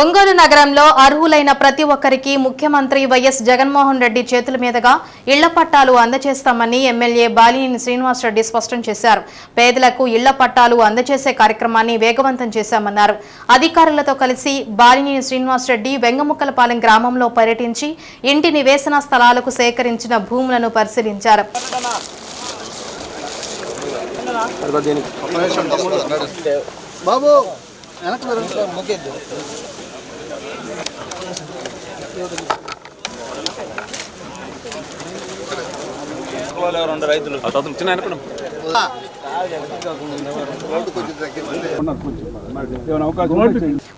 ఒంగోలు నగరంలో అర్హులైన ప్రతి ఒక్కరికి ముఖ్యమంత్రి వైఎస్ జగన్మోహన్ రెడ్డి చేతుల మీదుగా ఇళ్ళ పట్టాలు అందజేస్తామని ఎమ్మెల్యే బాలినేని శ్రీనివాసరెడ్డి స్పష్టం చేశారు. పేదలకు ఇళ్ళ పట్టాలు అందజేసే కార్యక్రమాన్ని వేగవంతం చేశామన్నారు. అధికారులతో కలిసి బాలినేని శ్రీనివాసరెడ్డి వెంగముక్కలపాలెం గ్రామంలో పర్యటించి ఇంటి నివేశన స్థలాలకు సేకరించిన భూములను పరిశీలించారు. బాబు వెనక్కి వెళ్ళండి. రైతులు చిన్న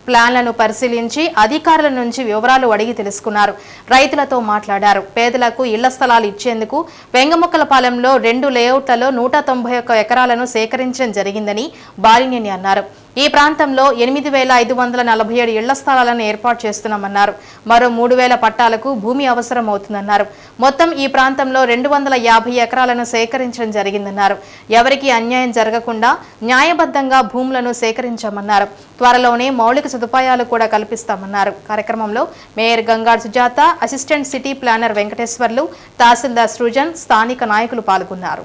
ప్లాన్లను పరిశీలించి అధికారుల నుంచి వివరాలు అడిగి తెలుసుకున్నారు. రైతులతో మాట్లాడారు. పేదలకు ఇళ్ళ స్థలాలు ఇచ్చేందుకు వెంగముక్కలపాలెంలో రెండు లేఅవుట్లలో నూట తొంభై ఒక్క ఎకరాలను సేకరించడం జరిగిందని బాలినేని అన్నారు. ఈ ప్రాంతంలో ఎనిమిది వేల ఐదు వందల నలభై ఏడు ఇళ్ళ స్థలాలను ఏర్పాటు చేస్తున్నామన్నారు. మరో మూడు వేల పట్టాలకు భూమి అవసరం అవుతుందన్నారు మొత్తం ఈ ప్రాంతంలో రెండు వందల యాభై ఎకరాలను సేకరించడం జరిగిందన్నారు. ఎవరికి అన్యాయం జరగకుండా న్యాయబద్ధంగా భూములను సేకరించామన్నారు. త్వరలోనే మౌలిక సదుపాయాలు కూడా కల్పిస్తామన్నారు. కార్యక్రమంలో mayor Gangad Sujatha assistant city planner Venkateswarlu తహసీల్దార్ సృజన్ స్థానిక నాయకులు పాల్గొన్నారు.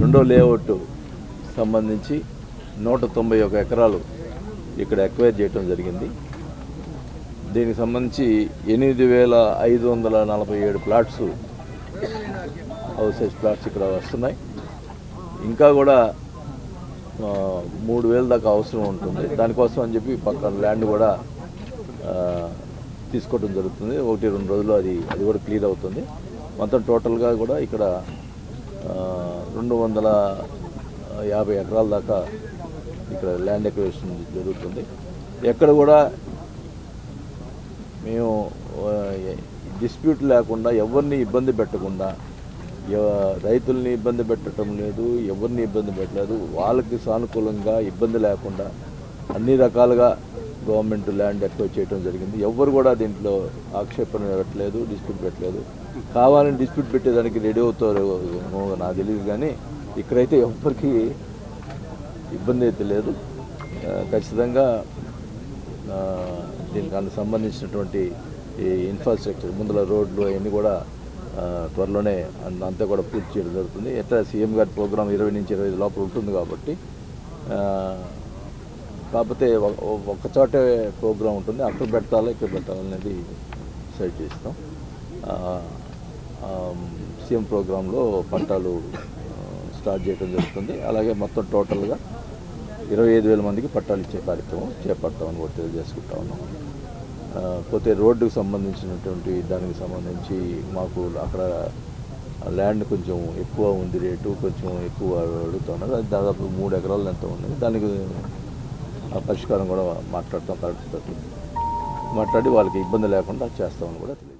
రెండో లేఅవుట్ సంబంధించి నూట తొంభై ఒక ఎకరాలు ఇక్కడ ఎక్వైర్ చేయటం జరిగింది. దీనికి సంబంధించి ఎనిమిది వేల ఐదు వందల నలభై ఏడు ప్లాట్స్ హౌసెస్ ప్లాట్స్ ఇక్కడ వస్తున్నాయి. ఇంకా కూడా మూడు వేల దాకా అవసరం ఉంటుంది. దానికోసం అని చెప్పి పక్కన ల్యాండ్ కూడా తీసుకోవడం జరుగుతుంది. ఒకటి రెండు రోజులు అది అది కూడా క్లియర్ అవుతుంది. మొత్తం టోటల్గా కూడా ఇక్కడ రెండు వందల యాభై ఎకరాల దాకా ఇక్కడ ల్యాండ్ ఎక్వేషన్ జరుగుతుంది. ఎక్కడ కూడా మేము డిస్ప్యూట్ లేకుండా ఎవరిని ఇబ్బంది పెట్టకుండా రైతుల్ని ఇబ్బంది పెట్టడం లేదు ఎవరిని ఇబ్బంది పెట్టలేదు. వాళ్ళకి సానుకూలంగా ఇబ్బంది లేకుండా అన్ని రకాలుగా గవర్నమెంట్ ల్యాండ్ అక్వైర్ చేయడం జరిగింది. ఎవ్వరు కూడా దీంట్లో ఆక్షేపణ పెట్టలేదు డిస్ప్యూట్ పెట్టలేదు. కావాలని డిస్ప్యూట్ పెట్టేదానికి రెడీ అవుతారు ఏమో నాకు తెలియదు కానీ ఇక్కడైతే ఎవరికి ఇబ్బంది అయితే లేదు. ఖచ్చితంగా దీనికి సంబంధించినటువంటి ఈ ఇన్ఫ్రాస్ట్రక్చర్ ముందుల రోడ్లు అవన్నీ కూడా త్వరలోనే అంతా కూడా పూర్తి చేయడం జరుగుతుంది. ఎట్లా సీఎం గారి ప్రోగ్రాం ఇరవై నుంచి ఇరవై లోపల ఉంటుంది కాబట్టి కాకపోతే ఒక- చోటే ప్రోగ్రాం ఉంటుంది. అక్కడ పెట్టాలా ఇక్కడ పెట్టాలనేది డిసైడ్ చేస్తాం సీఎం ప్రోగ్రాంలో పంటలు స్టార్ట్ చేయడం జరుగుతుంది. అలాగే మొత్తం టోటల్గా ఇరవై ఐదు వేల మందికి పట్టాలు ఇచ్చే కార్యక్రమం చేపడతామని కూడా తెలియజేసుకుంటా ఉన్నాం. పోతే రోడ్డుకు సంబంధించినటువంటి దానికి సంబంధించి మాకు అక్కడ ల్యాండ్ కొంచెం ఎక్కువ ఉంది రేటు కొంచెం ఎక్కువ అడుగుతున్నారు. దాదాపు మూడు ఎకరాలు ఎంత ఉంది దానికి ఆ పరిష్కారం కూడా మాట్లాడతాం కరెక్ట్ మాట్లాడి వాళ్ళకి ఇబ్బంది లేకుండా చేస్తామని కూడా తెలియదు